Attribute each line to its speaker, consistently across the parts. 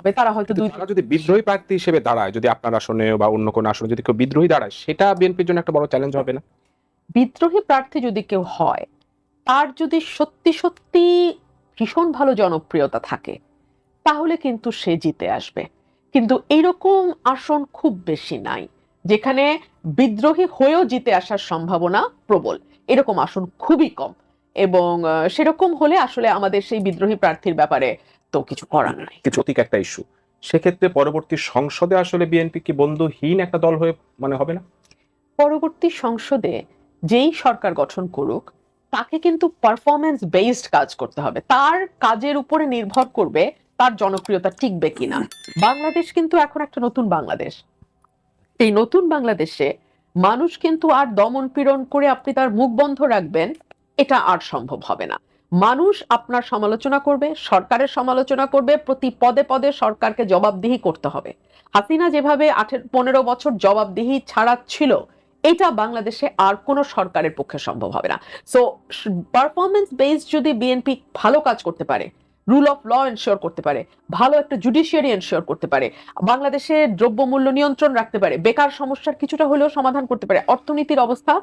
Speaker 1: হবে তারা হয়তো দুই
Speaker 2: তারা যদি বিদ্রোহী প্রার্থী হিসেবে দাঁড়ায় যদি আপনার আসনে বা অন্য কোনো আসনে যদি কেউ বিদ্রোহী দাঁড়ায় সেটা বিএনপির জন্য একটা বড় চ্যালেঞ্জ হবে না?
Speaker 1: বিদ্রোহী প্রার্থী যদি কেউ হয় তার যদি সত্যি সত্যি ভীষণ ভালো জনপ্রিয়তা থাকে তাহলে কিন্তু সে জিতে আসবে। কিন্তু এইরকম আসন খুব বেশি নাই যেখানে বিদ্রোহী হয়েও জিতে আসার সম্ভাবনা প্রবল। এরকম আসন খুবই কম এবং সেরকম হলে আসলে আমাদের সেই বিদ্রোহী প্রার্থীর ব্যাপারে তো কিছু করার নাই।
Speaker 2: কিছু অতিক একটা ইস্যু সেক্ষেত্রে পরবর্তী সংসদে আসলে বিএনপি কি বন্ধুহীন একটা দল হয়ে মানে হবে না?
Speaker 1: পরবর্তী সংসদে যেই সরকার গঠন করুক তাকে কিন্তু পারফরমেন্স বেসড কাজ করতে হবে। তার কাজের উপরে নির্ভর করবে তার জনপ্রিয়তা টিকবে কিনা। বাংলাদেশ কিন্তু এখন একটা নতুন বাংলাদেশ। এই নতুন বাংলাদেশে মানুষ কিন্তু আর দমন পীড়ন করে আপনি তার মুখ বন্ধ রাখবেন এটা আর সম্ভব হবে না। মানুষ আপনার সমালোচনা করবে, সরকারের সমালোচনা করবে, প্রতি পদে পদে সরকারকে জবাবদিহি করতে হবে। হাসিনা যেভাবে আঠেরো, পনেরো বছর জবাবদিহি ছাড়া ছিল, এটা বাংলাদেশে আর কোনো সরকারের পক্ষে সম্ভব হবে না। সো পারফরমেন্স বেসড যদি বিএনপি ভালো কাজ করতে পারে রুল অফ ল এনশিওর করতে পারে, ভালো একটা জুডিশিয়ারি এনশিওর করতে পারে, বাংলাদেশে দ্রব্যমূল্য নিয়ন্ত্রণ রাখতে পারে, বেকার সমস্যার কিছুটা হলেও সমাধান করতে পারে, অর্থনীতির অবস্থা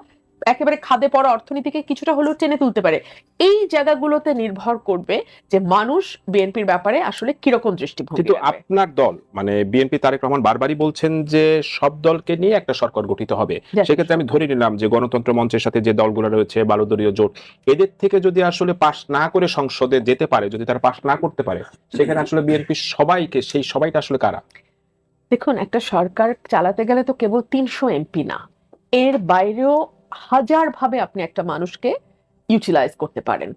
Speaker 1: একেবারে খাদে পড়া অর্থনীতিকে কিছুটা হলেও টেনে তুলতে পারে। এই জায়গাগুলোতে নির্ভর করবে যে মানুষ বিএনপির ব্যাপারে আসলে কীরকম দৃষ্টিভঙ্গি
Speaker 2: কিন্তু আপনার দল মানে বিএনপি তারেক রহমান বারবারই বলছেন যে সব দলকে নিয়ে একটা সরকার গঠিত হবে। সেক্ষেত্রে আমি ধরে নিলাম যে গণতন্ত্র মঞ্চের সাথে যে দলগুলো রয়েছে বালুদলীয় জোট এদের থেকে যদি আসলে পাশ না করে সংসদে যেতে পারে যদি তারা পাশ না করতে পারে সেখানে আসলে বিএনপি সবাইকে সেই সবাইটা আসলে কারা?
Speaker 1: দেখুন একটা সরকার চালাতে গেলে তো কেবল তিনশো এমপি না। এর বাইরেও হাজার ভাবে আপনি একটা মানুষকে ইউটিলাইজ করতে পারেন।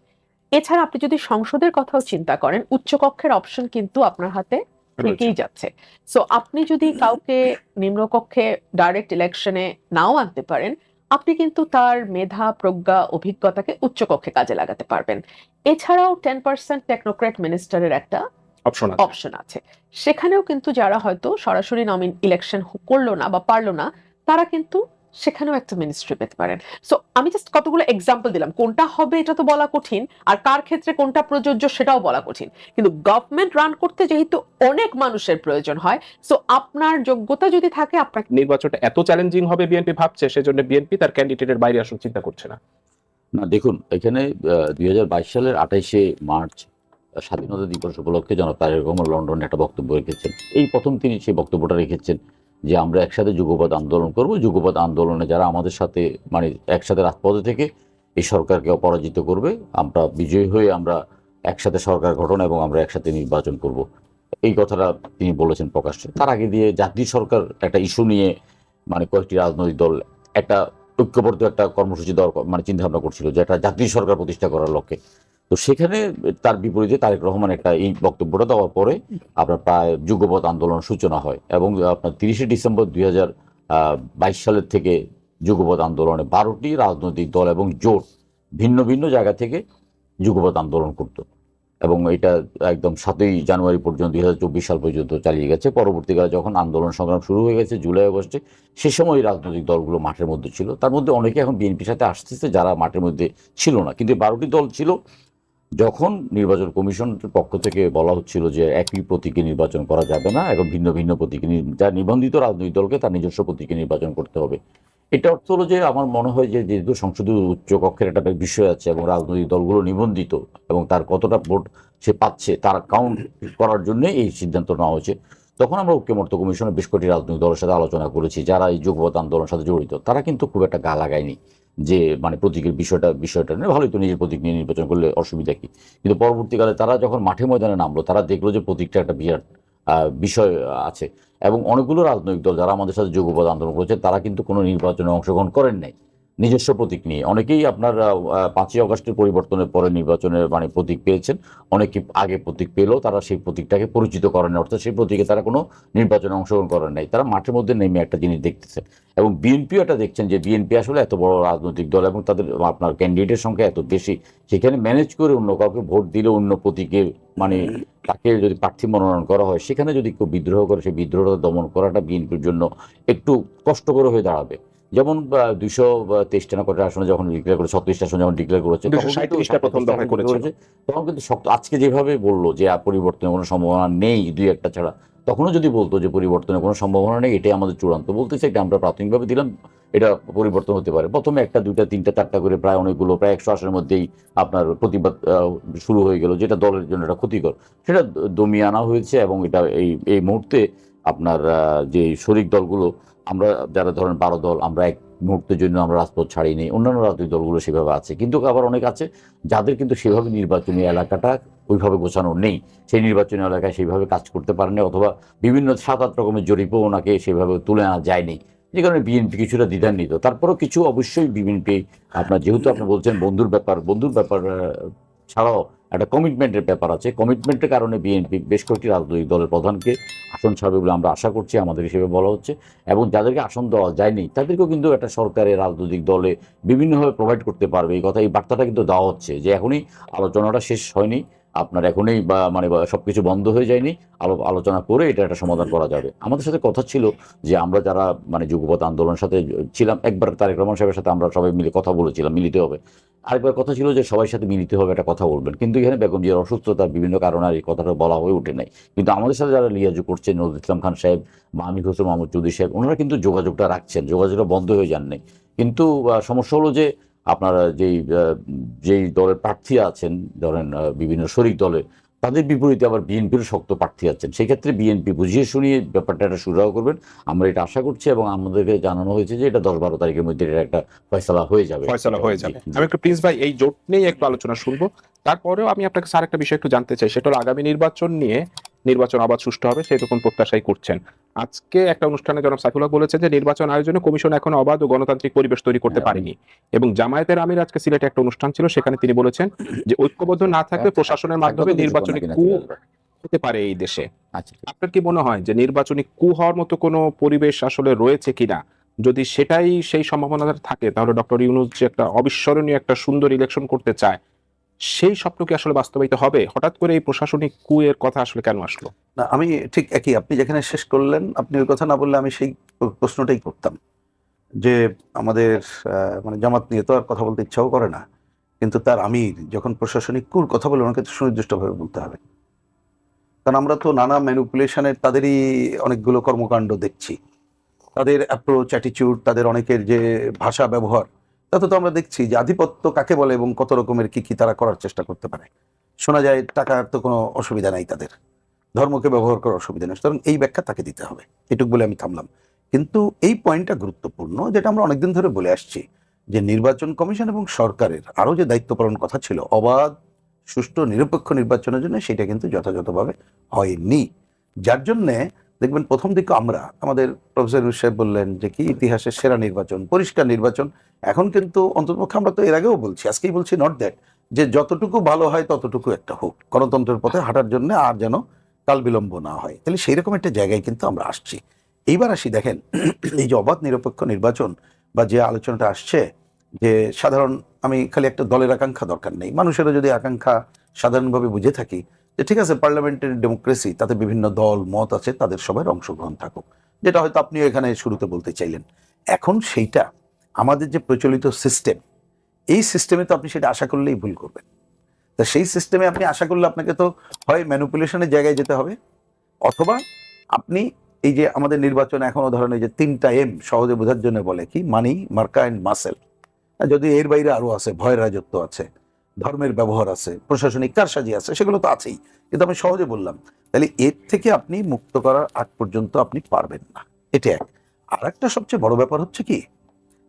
Speaker 1: এছাড়া আপনি যদি সংসদের কথাও চিন্তা করেন উচ্চকক্ষের অপশন কিন্তু আপনার হাতে থেকেই যাচ্ছে। সো আপনি যদি কাউকে নিম্নকক্ষে ডাইরেক্ট ইলেকশনে নাও আনতে পারেন আপনি কিন্তু তার মেধা প্রজ্ঞা অভিজ্ঞতাকে উচ্চকক্ষে কাজে লাগাতে পারবেন। এছাড়াও টেন পার্সেন্ট টেকনোক্রেট মিনিস্টারের একটা
Speaker 2: অপশন আছে।
Speaker 1: অপশন আছে। সেখানেও কিন্তু যারা হয়তো সরাসরি নমিন ইলেকশন করল না বা পারল না তারা কিন্তু সেখানেও একটা মিনিস্ট্রি পেতে পারেন। সো আমি জাস্ট কতগুলো এক্সাম্পল দিলাম। কোনটা হবে এটা তো বলা কঠিন আর কার ক্ষেত্রে কোনটা প্রযোজ্য সেটাও বলা কঠিন। কিন্তু গভর্নমেন্ট রান করতে যেহেতু অনেক মানুষের প্রয়োজন হয় সো আপনার যোগ্যতা যদি থাকে আপনার
Speaker 2: নির্বাচনটা এত চ্যালেঞ্জিং হবে বিএনপি ভাবছে সেজন্য বিএনপি তার ক্যান্ডিডেটের বাইরে আসলে চিন্তা করছে না।
Speaker 3: না দেখুন এখানে দুই হাজার বাইশ সালের আঠাইশে মার্চ স্বাধীনতা দিবস উপলক্ষে তারেক রহমান লন্ডনে একটা বক্তব্য রেখেছেন। এই প্রথম তিনি সেই বক্তব্যটা রেখেছেন। যে আমরা একসাথে যুগপৎ আন্দোলন করব। যুগপৎ আন্দোলনে যারা আমাদের সাথে মানে একসাথে রাজপথে থেকে এই সরকারকে অপরাজিত করবে, আমরা বিজয়ী হয়ে আমরা একসাথে সরকার গঠন এবং আমরা একসাথে নির্বাচন করব। এই কথাটা তিনি বলেছেন প্রকাশ্যে তার আগে দিয়ে জাতীয় সরকার একটা ইস্যু নিয়ে মানে কয়েকটি রাজনৈতিক দল একটা ঐক্যবদ্ধ একটা কর্মসূচি দেওয়ার মানে চিন্তা ভাবনা করছিল যে একটা জাতীয় সরকার প্রতিষ্ঠা করার লক্ষ্যে। তো সেখানে তার বিপরীতে তারেক রহমান একটা এই বক্তব্যটা দেওয়ার পরে আপনার প্রায় যুগপথ আন্দোলন সূচনা হয় এবং আপনার তিরিশে ডিসেম্বর দুই বাইশ সালের থেকে যুগপথ আন্দোলনে বারোটি রাজনৈতিক দল এবং জোট ভিন্ন ভিন্ন জায়গা থেকে যুগপথ আন্দোলন করত এবং এটা একদম সাতই জানুয়ারি পর্যন্ত দুই হাজার চব্বিশ সাল পর্যন্ত চালিয়ে গেছে। পরবর্তীকালে যখন আন্দোলন সংগ্রাম শুরু হয়ে গেছে জুলাই আগস্টে, সে সময় রাজনৈতিক দলগুলো মাঠের মধ্যে ছিল। তার মধ্যে অনেকে এখন বিএনপির সাথে আসতেছে, যারা মাঠের মধ্যে ছিল না। কিন্তু বারোটি দল ছিল যখন নির্বাচন কমিশনের পক্ষ থেকে বলা হচ্ছিল যে একই প্রতীকে নির্বাচন করা যাবে না এবং ভিন্ন ভিন্ন প্রতীকে যা নিবন্ধিত রাজনৈতিক দলকে তার নিজস্ব প্রতীকে নির্বাচন করতে হবে। এটা অর্থ হলো যে আমার মনে হয় যেহেতু সংসদীয় উচ্চ কক্ষের একটা বিষয় আছে এবং রাজনৈতিক দলগুলো নিবন্ধিত এবং তার কতটা ভোট সে পাচ্ছে তার কাউন্ট করার জন্য এই সিদ্ধান্ত নেওয়া হয়েছে, তখন আমরা ঐক্যমত্য কমিশনে বেশ কয়েকটি রাজনৈতিক দলের সাথে আলোচনা করেছি, যারা এই যুগপথ আন্দোলনের সাথে জড়িত, তারা কিন্তু খুব একটা গা লাগায়নি। যে মানে প্রতীকের বিষয়টা বিষয়টা নিয়ে ভালোই তো নিজের প্রতীক নিয়ে নির্বাচন করলে অসুবিধা কি? কিন্তু পরবর্তীকালে তারা যখন মাঠে ময়দানে নামলো, তারা দেখল যে প্রতীকটা একটা বিরাট বিষয় আছে। এবং অনেকগুলো রাজনৈতিক দল যারা আমাদের সাথে যোগ্যপদ আন্দোলন করেছে, তারা কিন্তু কোনো নির্বাচনে অংশগ্রহণ করেন নাই। নিজস্ব প্রতীক নিয়ে। অনেকেই আপনার পাঁচই অগস্টের পরিবর্তনের পরে নির্বাচনের মানে প্রতীক পেয়েছেন। অনেকে আগে প্রতীক পেলেও তারা সেই প্রতীকটাকে পরিচিত করেন অর্থাৎ সেই প্রতীকে তারা কোনো নির্বাচনে অংশগ্রহণ করেন নাই। তারা মাঠের মধ্যে নেমে একটা জিনিস দেখতেছে। এবং বিএনপিও এটা দেখছেন যে বিএনপি আসলে এত বড় রাজনৈতিক দল এবং তাদের, আপনার ক্যান্ডিডেটের সংখ্যা এত বেশি। সেখানে ম্যানেজ করে অন্য কাউকে ভোট দিলে অন্য প্রতীকে মানে তাকে যদি প্রার্থী মনোনয়ন করা হয়, সেখানে যদি কেউ বিদ্রোহ করে, সেই বিদ্রোহটা দমন করাটা বিএনপির জন্য একটু কষ্টকর হয়ে দাঁড়াবে। যেমন দুইশো তেইশটা না কটা আসনে যখন ডিক্লেয়ার করে ছত্রিশটা আসনে যখন ডিক্লেয়ার করেছে তখন কিন্তু
Speaker 2: 237টা প্রথম দফায়
Speaker 3: 37টা তখন কিন্তু শক্ত আজকে যেভাবে বলল যে আর পরিবর্তনের কোনো সম্ভাবনা নেই দুই একটা ছাড়া তখনও যদি বলতো যে পরিবর্তনের কোনো সম্ভাবনা নেই এটাই আমাদের চূড়ান্ত বলতেছে এটা আমরা প্রাথমিকভাবে দিলাম এটা পরিবর্তন হতে পারে। প্রথমে একটা দুইটা তিনটা চারটা করে প্রায় অনেকগুলো প্রায় একশো আসনের মধ্যেই আপনার প্রতিবাদ শুরু হয়ে গেল যেটা দলের জন্য এটা ক্ষতিকর। সেটা দমিয়ে আনা হয়েছে এবং এটা এই এই মুহূর্তে আপনার যে শরিক দলগুলো আমরা যারা ধরেন বারো দল, আমরা এক মুহূর্তের জন্য আমরা রাজপথ ছাড়িনি অন্যান্য রাজনৈতিক দলগুলো সেভাবে আছে। কিন্তু আবার অনেক আছে যাদের কিন্তু সেভাবে নির্বাচনী এলাকাটা ওইভাবে গোছানো নেই। সেই নির্বাচনী এলাকায় সেইভাবে কাজ করতে পারেনি অথবা বিভিন্ন সাত আট রকমের জরিপও ওনাকে সেভাবে তুলে আনা যায়নি। যে কারণে বিএনপি কিছুটা দ্বিধান্বিত। তারপরেও কিছু অবশ্যই বিএনপি, আপনার যেহেতু আপনি বলছেন বন্ধুর ব্যাপার বন্ধুর ব্যাপার ছাড়াও একটা কমিটমেন্টের ব্যাপার আছে। কমিটমেন্টের কারণে বিএনপি বেশ কয়েকটি রাজনৈতিক দলের প্রধানকে আসন ছাড়বে বলে আমরা আশা করছি, আমাদের হিসেবে বলা হচ্ছে। এবং যাদেরকে আসন দেওয়া যায়নি, তাদেরকেও কিন্তু একটা সরকারের রাজনৈতিক দলে বিভিন্নভাবে প্রোভাইড করতে পারবে। এই কথা, এই বার্তাটা কিন্তু দেওয়া হচ্ছে যে এখনই আলোচনাটা শেষ হয়নি। আপনার এখনই বা মানে সব কিছু বন্ধ হয়ে যায়নি, আলো, আলোচনা করে এটা একটা সমাধান করা যাবে। আমাদের সাথে কথা ছিল যে আমরা যারা মানে যুগপথ আন্দোলনের সাথে ছিলাম, একবার তারেক রহমান সাহেবের সাথে আমরা সবাই মিলে কথা বলেছিলাম, মিলিতে হবে। আরেকবার কথা ছিল যে সবার সাথে মিলিতে হবে, একটা কথা বলবেন। কিন্তু এখানে বেগম জিয়ার অসুস্থতার বিভিন্ন কারণে আর এই কথাটা বলা হয়ে ওঠে নাই। কিন্তু আমাদের সাথে যারা লিয়াজু করছেন নজরুল ইসলাম খান সাহেব বা আমির হোসেন মোহাম্মদ চৌধুরী সাহেব, ওনারা কিন্তু যোগাযোগটা রাখছেন, যোগাযোগটা বন্ধ হয়ে যান নাই কিন্তু সমস্যা হলো যে আপনারা যেই যেই দলের প্রার্থী আছেন ধরেন বিভিন্ন শরিক দলে তাদের বিপরীতে আবার বিএনপির শক্ত প্রার্থী আছেন। সেই ক্ষেত্রে বিএনপি বুঝিয়ে শুনিয়ে ব্যাপারটা একটা সুরাহ করবেন। আমরা এটা আশা করছি এবং আমাদেরকে জানানো হয়েছে যে এটা দশ বারো তারিখের মধ্যে এটা একটা ফয়সলা হয়ে যাবে।
Speaker 2: ফয়সালা হয়ে যাবে। আমি একটু প্রিন্স ভাই এই জোট নিয়ে একটু আলোচনা শুনব। তারপরেও আমি আপনাকে স্যার একটা বিষয় একটু জানতে চাই সেটা হলো আগামী নির্বাচন নিয়ে নির্বাচন আবার সুষ্ঠু হবে সেরকম প্রত্যাশাই করছেন। আজকে একটা অনুষ্ঠানে জনাব সাইফুল্লাহ বলেছেন যে নির্বাচন আয়োজনে কমিশন এখন অবাধ ও গণতান্ত্রিক পরিবেশ তৈরি করতে
Speaker 3: হ্যাঁ।
Speaker 2: পারেনি। এবং জামায়াতের আমির আজকে সিলেটে একটা অনুষ্ঠান ছিল সেখানে তিনি বলেছেন যে ঐক্যবদ্ধ না থাকলে প্রশাসনের মাধ্যমে নির্বাচনী কু হতে পারে এই দেশে।
Speaker 3: আচ্ছা
Speaker 2: আপনার কি মনে হয় যে নির্বাচনী কু হওয়ার মতো কোনো পরিবেশ আসলে রয়েছে কিনা? যদি সেটাই সেই সম্ভাবনা থাকে তাহলে ডক্টর ইউনুস যে একটা অবিস্মরণীয় একটা সুন্দর ইলেকশন করতে চায় সেই স্বপ্ন কি আসলে বাস্তবায়িত হবে? হঠাৎ করে এই প্রশাসনিক কু এর কথা আসলে কেন আসলো?
Speaker 4: না, আমি ঠিক একই। আপনি যেখানে শেষ করলেন, আপনি ওই কথা না বললে আমি সেই প্রশ্নটাই করতাম যে আমাদের মানে জামাত নিয়ে তো আর কথা বলতে ইচ্ছাও করে না। কিন্তু তার আমির যখন প্রশাসনিক কুর কথা বলে ওনাকে তো সুনির্দিষ্টভাবে বলতে হবে। কারণ আমরা তো নানা ম্যানুপুলেশনের তাদেরই অনেকগুলো কর্মকাণ্ড দেখছি। তাদের অ্যাপ্রোচ অ্যাটিটিউড তাদের অনেকের যে ভাষা ব্যবহার তাতে তো আমরা দেখছি যে আধিপত্য কাকে বলে এবং কত রকমের কি কি তারা করার চেষ্টা করতে পারে। শোনা যায় টাকার তো কোনো অসুবিধা নাই তাদের। ধর্মকে ব্যবহার করার অসুবিধা নেই। সুতরাং এই ব্যাখ্যা তাকে দিতে হবে। এটুক বলে আমি থামলাম। কিন্তু এই পয়েন্টটা গুরুত্বপূর্ণ, যেটা আমরা অনেকদিন ধরে বলে আসছি যে নির্বাচন কমিশন এবং সরকারের আরও যে দায়িত্ব পালন কথা ছিল, অবাধ, সুষ্ঠু, নিরপেক্ষ নির্বাচনের জন্য সেটা কিন্তু যথাযথভাবে হয়নি। যার জন্যে দেখবেন প্রথম দিকে আমরা, আমাদের প্রফেসর সাহেব বললেন যে কি, ইতিহাসের সেরা নির্বাচন, পরিষ্কার নির্বাচন। এখন কিন্তু অন্ততপক্ষে আমরা তো এর আগেও বলছি, আজকেই বলছি নট দ্যাট যে যতটুকু ভালো হয় ততটুকু একটা হোক। গণতন্ত্রের পথে হাঁটার জন্য আর যেন কাল বিলম্ব না হয়। তাহলে সেই রকম একটা জায়গায় কিন্তু আমরা আসছি। এইবার আসি, দেখেন, এই যে অবাধ নিরপেক্ষ নির্বাচন বা যে আলোচনাটা আসছে, যে সাধারণ, আমি খালি একটা দলের আকাঙ্ক্ষা দরকার নেই। মানুষেরও যদি আকাঙ্ক্ষা সাধারণভাবে বুঝে থাকি যে ঠিক আছে, পার্লামেন্টের ডেমোক্রেসি তাতে বিভিন্ন দল, মত আছে, তাদের সবার অংশগ্রহণ থাকুক। যেটা হয়তো আপনিও এখানে শুরুতে বলতে চাইলেন। এখন সেইটা, আমাদের যে প্রচলিত সিস্টেম এই সিস্টেমে তো আপনি সেটা আশা করলেই ভুল করবেন। তা সেই সিস্টেমে আপনি আশা করলে আপনাকে তো হয় ম্যানুপুলেশনের জায়গায় যেতে হবে, অথবা আপনি এই যে আমাদের নির্বাচন এখনও ধরেন যে তিনটা এম সহজে বোঝার জন্য বলে কি মানি মার্কা অ্যান্ড মাসেল যদি এর বাইরে আরও আছে ভয়ের রাজত্ব আছে ধর্মের ব্যবহার আছে, প্রশাসনিক কারসাজি আছে, সেগুলো তো আছেই। কিন্তু আমি সহজে বললাম, তাহলে এর থেকে আপনি মুক্ত করার আগ পর্যন্ত আপনি পারবেন না। এটা এক। আর একটা সবচেয়ে বড় ব্যাপার হচ্ছে কি,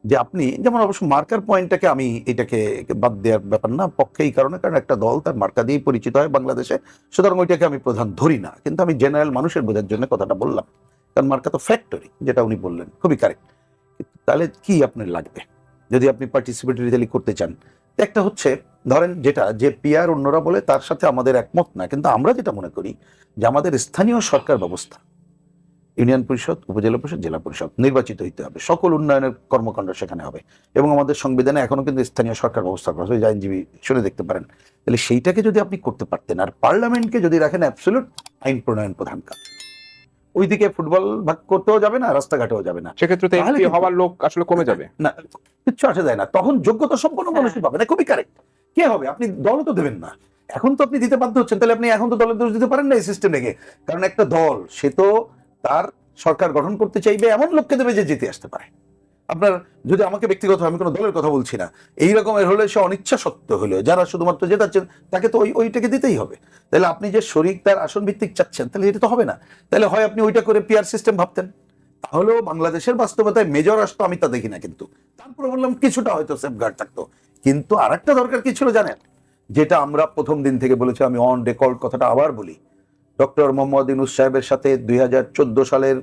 Speaker 4: যে আপনি, যেমন অবশ্য মার্কার পয়েন্টটাকে আমি এটাকে বাদ দেওয়ার ব্যাপার না, পক্ষে এই কারণে, কারণ একটা দল তার মার্কা দিয়েই পরিচিত হয় বাংলাদেশে, সুতরাং ওইটাকে আমি প্রধান ধরি না। কিন্তু আমি জেনারেল মানুষের বোঝার জন্য কথাটা বললাম, কারণ মার্কা তো ফ্যাক্টরি যেটা উনি বললেন, খুবই কারেক্ট তাহলে কি আপনার লাগবে? যদি আপনি পার্টিসিপেটরি করতে চান একটা হচ্ছে ধরেন যেটা যে পিয়ার অন্যরা বলে তার সাথে আমাদের একমত না কিন্তু আমরা যেটা মনে করি যে আমাদের স্থানীয় সরকার ব্যবস্থা ইউনিয়ন পরিষদ উপজেলা পরিষদ জেলা পরিষদ নির্বাচিত হইতে হবে। সকল উন্নয়নের কর্মকাণ্ড সেখানে হবে। এবং আমাদের সংবিধানে এখনও কিন্তু স্থানীয় সরকার ব্যবস্থা করা হয়েছে আইনজীবী শুনে দেখতে পারেন। তাহলে সেইটাকে যদি আপনি করতে পারতেন আর পার্লামেন্টকে যদি রাখেন অ্যাবসলিউট আইন প্রণয়ন প্রধান কাজ। ওইদিকে ফুটবল ভাগ করতেও যাবে না রাস্তাঘাটেও যাবে না।
Speaker 2: সেক্ষেত্রে হওয়ার লোক আসলে কমে যাবে।
Speaker 4: না কিচ্ছু আসে যায় না। তখন যোগ্যতা সম্পন্ন
Speaker 1: হ্যাঁ।
Speaker 4: মানুষই পাবে না খুবই কারেক্ট কে হবে? আপনি দলও তো দেবেন না। এখন তো আপনি দিতে বাধ্য হচ্ছেন। তাহলে আপনি এখন তো দলের দোষ দিতে পারেন না এই সিস্টেম রেখে কারণ একটা দল, সে তো তার সরকার গঠন করতে চাইবে, এমন লোককে দেবে যে জিতে আসতে পারে। আপনার যদি আমাকে ব্যক্তিগত আমি কোনো দলের কথা বলছি না। এই রকমের হলে সে অনিচ্ছা সত্য হলো যারা শুধুমাত্র জেতাচ্ছেন, তাকে তো ওই, ওইটাকে দিতেই হবে। তাহলে আপনি যে শরিক, তার আসন ভিত্তিক চাচ্ছেন, তাহলে এটা তো হবে না। তাহলে হয় আপনি ওইটা করে পিয়ার সিস্টেম ভাবতেন। তাহলেও বাংলাদেশের বাস্তবতায় মেজর আসতো, আমি তা দেখি না কিন্তু। তারপরে বললাম, কিছুটা হয়তো সেফগার্ড থাকতো। কিন্তু আর একটা দরকার কি ছিল জানেন? যেটা আমরা প্রথম দিন থেকে বলেছি আমি অন রেকর্ড কথাটা আবার বলি। ডক্টর মোহাম্মদ ইনুস সাহেবের সাথে দুই হাজার চৌদ্দ সালের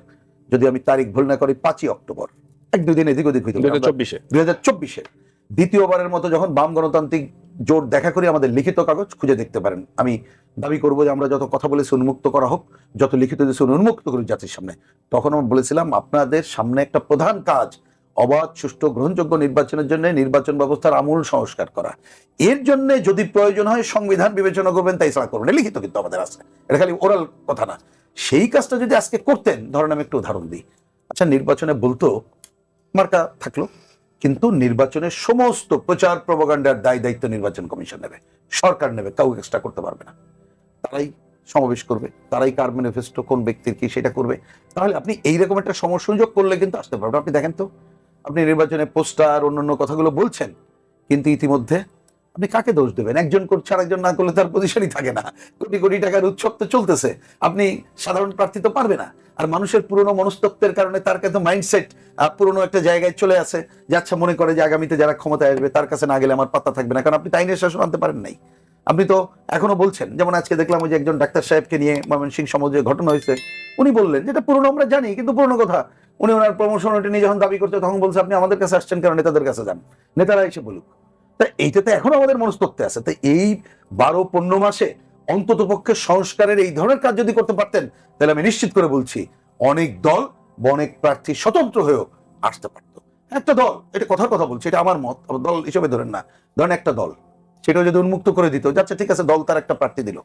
Speaker 4: যদি আমি তারিখ ভুল না করি পাঁচই অক্টোবর। এক দুই দিন এদিক ওদিক হইতে
Speaker 2: দুই হাজার চব্বিশে।
Speaker 4: দুই হাজার চব্বিশে। দ্বিতীয়বারের মতো যখন বাম গণতান্ত্রিক জোর দেখা করি আমাদের লিখিত কাগজ খুঁজে দেখতে পারেন। আমি দাবি করব যে আমরা যত কথা বলেছি উন্মুক্ত করা হোক যত লিখিত দিয়েছি উন্মুক্ত করি জাতির সামনে। তখন আমি বলেছিলাম আপনাদের সামনে একটা প্রধান কাজ অবাধ, সুষ্ঠু, গ্রহণযোগ্য নির্বাচনের জন্য নির্বাচন ব্যবস্থার আমূল সংস্কার করা। এর জন্য যদি প্রয়োজন হয় সংবিধান বিবেচনা করবেন, তাই ছাড়া করবেন। লিখিত কিন্তু আমাদের আছে। এটা খালি ওরাল কথা না। সেই কাজটা যদি আজকে করতেন, ধরেন আমি একটু উদাহরণ দিই। আচ্ছা নির্বাচনে বলতো মার্কা থাকল, কিন্তু নির্বাচনের সমস্ত প্রচার প্রবাগান্ডার দায় দায়িত্ব নির্বাচন কমিশন নেবে। সরকার নেবে, কাউকে এক্সট্রা করতে পারবে না। তারাই সমাবেশ করবে, তারাই কার ম্যানিফেস্টো কোন ব্যক্তির কি সেটা করবে। তাহলে আপনি এইরকম একটা সমসংযোগ করলে কিন্তু আসতে পারবেন। আপনি দেখেন তো আপনি নির্বাচনে পোস্টার, অন্যান্য কথাগুলো বলছেন, কিন্তু ইতিমধ্যে আপনি কাকে দোষ দেবেন? একজন করছে আর একজন না করলে তার পজিশনই থাকে না। কোটি কোটি টাকার উৎসব তো চলতেছে। আপনি সাধারণ প্রার্থী তো পারবে না। আর মানুষের পুরনো মনস্তত্বের কারণে তার কাছে মাইন্ডসেট পুরনো একটা জায়গায় চলে আসে। যে আচ্ছা মনে করে যে আগামীতে যারা ক্ষমতায় আসবে, তার কাছে না গেলে আমার পাত্তা থাকবে না। কারণ আপনি তো আইনের শাসন আনতে পারেন নাই। আপনি তো এখনও বলছেন, যেমন আজকে দেখলাম যে একজন ডাক্তার সাহেবকে নিয়ে ময়মনসিং সমাজে ঘটনা হয়েছে। উনি বললেন যেটা পুরনো, আমরা জানি, কিন্তু পুরনো কথা। উনি ওনার প্রমোশন ওটা নিয়ে যখন দাবি করছে তখন বলছে, আপনি আমাদের কাছে আসছেন কারণ নেতাদের কাছে যান। নেতারা এসে বলুক। তা এইটাতে এখনও আমাদের মনস্তত্ত্বে আছে। তো এই বারো, পনেরো মাসে অন্তত পক্ষে সংস্কারের এই ধরনের কাজ যদি করতে পারতেন, তাহলে আমি নিশ্চিত করে বলছি, অনেক দল বা অনেক প্রার্থী স্বতন্ত্র হয়েও আসতে পারত। একটা দল, এটা কথার কথা বলছি, এটা আমার মত দল হিসেবে ধরেন না। ধরেন একটা দল, সেটাও যদি উন্মুক্ত করে দিত, যাচ্ছে, ঠিক আছে, দল তার একটা প্রার্থী দিল।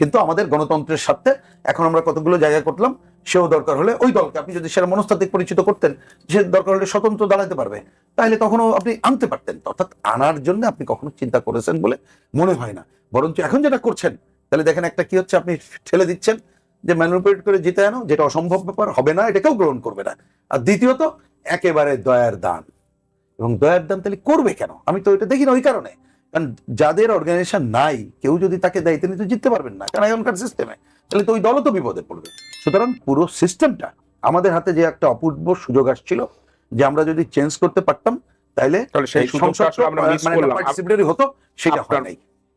Speaker 4: কিন্তু আমাদের গণতন্ত্রের সাথে এখন আমরা কতগুলো জায়গা করলাম, সেও দরকার হলে ওই দলকে আপনি যদি সেটা মনস্তাত্ত্বিক পরিচিত করতেন, সে দরকার হলে স্বতন্ত্র দাঁড়াতে পারবে। তাহলে তখনও আপনি আনতে পারতেন অর্থাৎ আনার জন্য আপনি কখনো চিন্তা করেছেন বলে মনে হয় না। বরঞ্চ এখন যেটা করছেন, তাহলে দেখেন একটা কি হচ্ছে, আপনি ঠেলে দিচ্ছেন যে ম্যানুপুলেট করে জিতে আনো, যেটা অসম্ভব ব্যাপার, হবে না এটা কেউ গ্রহণ করবে না। আর দ্বিতীয়ত, একেবারে দয়ার দান। এবং দয়ার দান তাহলে করবে কেন? আমি তো এটা দেখি না ওই কারণে। কারণ যাদের অর্গানাইজেশন নাই কেউ যদি তাকে দেয় তিনি তো জিততে পারবেন না। কারণ এখনকার সিস্টেমে তাহলে তো ওই দলও তো বিপদে পড়বে। সুতরাং পুরো সিস্টেমটা আমাদের হাতে যে একটা অপূর্ব সুযোগ আসছিল যে আমরা যদি চেঞ্জ করতে পারতাম তাহলে
Speaker 2: সেই সুযোগটা
Speaker 4: সংসদ মানে হতো সেটা হয় নাই।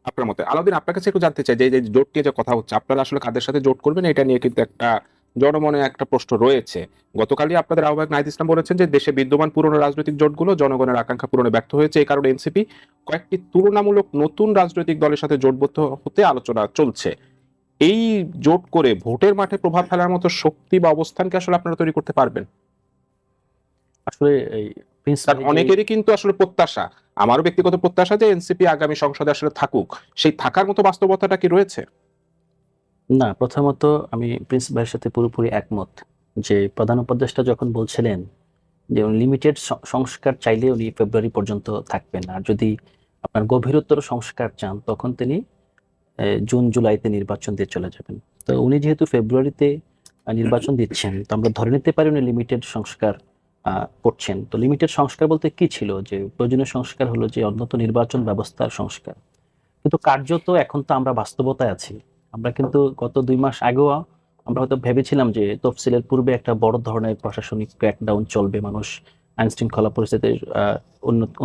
Speaker 2: আপনার মতে। আলাউদ্দিন আপনার কাছে একটু জানতে চাই যে জোট নিয়ে যে কথা হচ্ছে আপনারা আসলে কাদের সাথে জোট করবেন? এটা নিয়ে কিন্তু একটা জনমনে একটা প্রশ্ন রয়েছে। গতকালই আপনাদের আহ্বায়ক নাহিদ ইসলাম বলেছেন যে দেশে বিদ্যমান পুরনো রাজনৈতিক জোটগুলো জনগণের আকাঙ্ক্ষা পূরণে ব্যর্থ হয়েছে। এই কারণে এনসিপি কয়েকটি তুলনামূলক নতুন রাজনৈতিক দলের সাথে জোটবদ্ধ হতে আলোচনা চলছে। এই জোট করে ভোটের মাঠে প্রভাব ফেলার মতো শক্তি বা অবস্থানকে আসলে আপনারা তৈরি করতে পারবেন?
Speaker 5: আসলে
Speaker 2: অনেকেরই কিন্তু আসলে প্রত্যাশা। আমারও ব্যক্তিগত প্রত্যাশা যে এনসিপি আগামী সংসদে আসলে থাকুক। সেই থাকার মতো বাস্তবতাটা কি রয়েছে?
Speaker 5: না, প্রথমত আমি প্রিন্সিপালের সাথে পুরোপুরি একমত যে প্রধান উপদেষ্টা যখন বলছিলেন যে লিমিটেড সংস্কার চাইলে উনি ফেব্রুয়ারি পর্যন্ত থাকবেন, আর যদি আপনার গভীরতর সংস্কার চান, তখন তিনি জুন জুলাইতে নির্বাচন দিয়ে চলে যাবেন। তো উনি যেহেতু ফেব্রুয়ারিতে নির্বাচন দিচ্ছেন, তো আমরা ধরে নিতে পারি উনি লিমিটেড সংস্কার করছেন। তো লিমিটেড সংস্কার বলতে কি ছিল? যে প্রয়োজনীয় সংস্কার হলো যে অন্যত নির্বাচন ব্যবস্থার সংস্কার। কিন্তু কার্যত এখন তো আমরা বাস্তবতায় আছি। আমরা কিন্তু গত দুই মাস আগেও আমরা হয়তো ভেবেছিলাম যে তফসিলের পূর্বে একটা বড় ধরনের প্রশাসনিক ক্র্যাকডাউন চলবে, মানুষ আইন শৃঙ্খলা পরিস্থিতির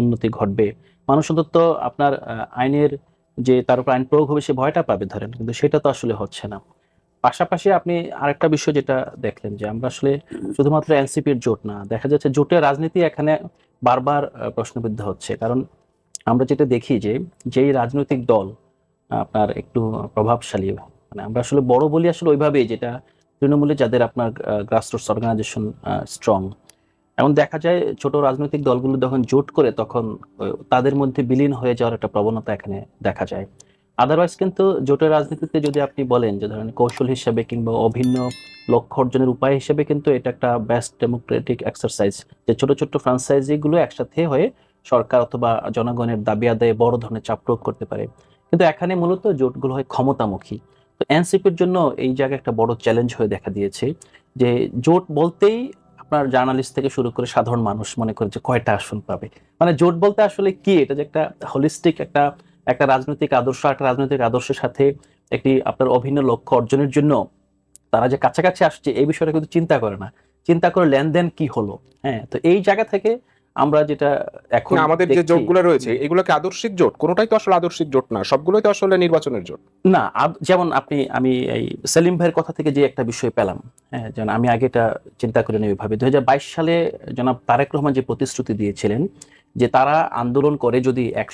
Speaker 5: উন্নতি ঘটবে। মানুষ অন্তত আপনার আইনের যে তার উপর আইন প্রয়োগ হবে সে ভয়টা পাবে ধরেন, কিন্তু সেটা তো আসলে হচ্ছে না। পাশাপাশি আপনি আরেকটা বিষয় যেটা দেখলেন যে আমরা আসলে শুধুমাত্র এনসিপির জোট না, দেখা যাচ্ছে জোটের রাজনীতি এখানে বারবার প্রশ্নবিদ্ধ হচ্ছে। কারণ আমরা যেটা দেখি যে যেই রাজনৈতিক দল আপনার একটু প্রভাবশালী। মানে আমরা আসলে বড় বলি আসলে ওইভাবেই যেটা তৃণমূলে যাদের আপনার গ্রাসরুটস অর্গানাইজেশন স্ট্রং এমন দেখা যায় ছোট রাজনৈতিক দলগুলো যখন জোট করে তখন তাদের মধ্যে বিলীন হয়ে যাওয়ার একটা প্রবণতা এখানে দেখা যায়। আদারওয়াইজ কিন্তু জোটের রাজনীতিতে যদি আপনি বলেন যে ধরেন কৌশল হিসেবে কিংবা অভিন্ন লক্ষ্য অর্জনের উপায় হিসেবে কিন্তু এটা একটা বেস্ট ডেমোক্রেটিক এক্সারসাইজ যে ছোট ছোট ফ্রাঞ্চাইজিগুলো একসাথে হয়ে সরকার অথবা জনগণের দাবি আদায়ে বড় ধরনের চাপ প্রয়োগ করতে পারে। কিন্তু এখানে মূলত জোটগুলো হয় ক্ষমতামুখী। তো এনসিপির জন্য এই জায়গায় একটা বড় চ্যালেঞ্জ হয়ে দেখা দিয়েছে যে জোট বলতেই আপনার জার্নালিস্ট থেকে শুরু করে সাধারণ মানুষ মনে করে যে কয়টা আসন পাবে। মানে জোট বলতে আসলে কি? এটা যে একটা হোলিস্টিক একটা একটা রাজনৈতিক আদর্শ, একটা রাজনৈতিক আদর্শের সাথে একটি আপনার অভিন্ন লক্ষ্য অর্জনের জন্য তারা যে কাছাকাছি আসছে, এই বিষয়টা কিন্তু চিন্তা করে না। চিন্তা করে লেনদেন কি হলো? হ্যাঁ তো এই জায়গা থেকে আমরা যেটা এখন
Speaker 2: আমাদের যে জোটগুলো রয়েছে এগুলোকে আদর্শিক জোট কোনোটাই তো আসলে আদর্শিক জোট না সবগুলোই তো আসলে নির্বাচনের জোট।
Speaker 5: না যেমন আপনি আমি এই সেলিম ভাইয়ের কথা থেকে যে একটা বিষয় পেলাম হ্যাঁ যেন আমি আগে এটা চিন্তা করে নেই ভাবে দুই হাজার বাইশ সালে জনাব তারেক রহমান যে প্রতিশ্রুতি দিয়েছিলেন যে তারা আন্দোলন করে যদি এক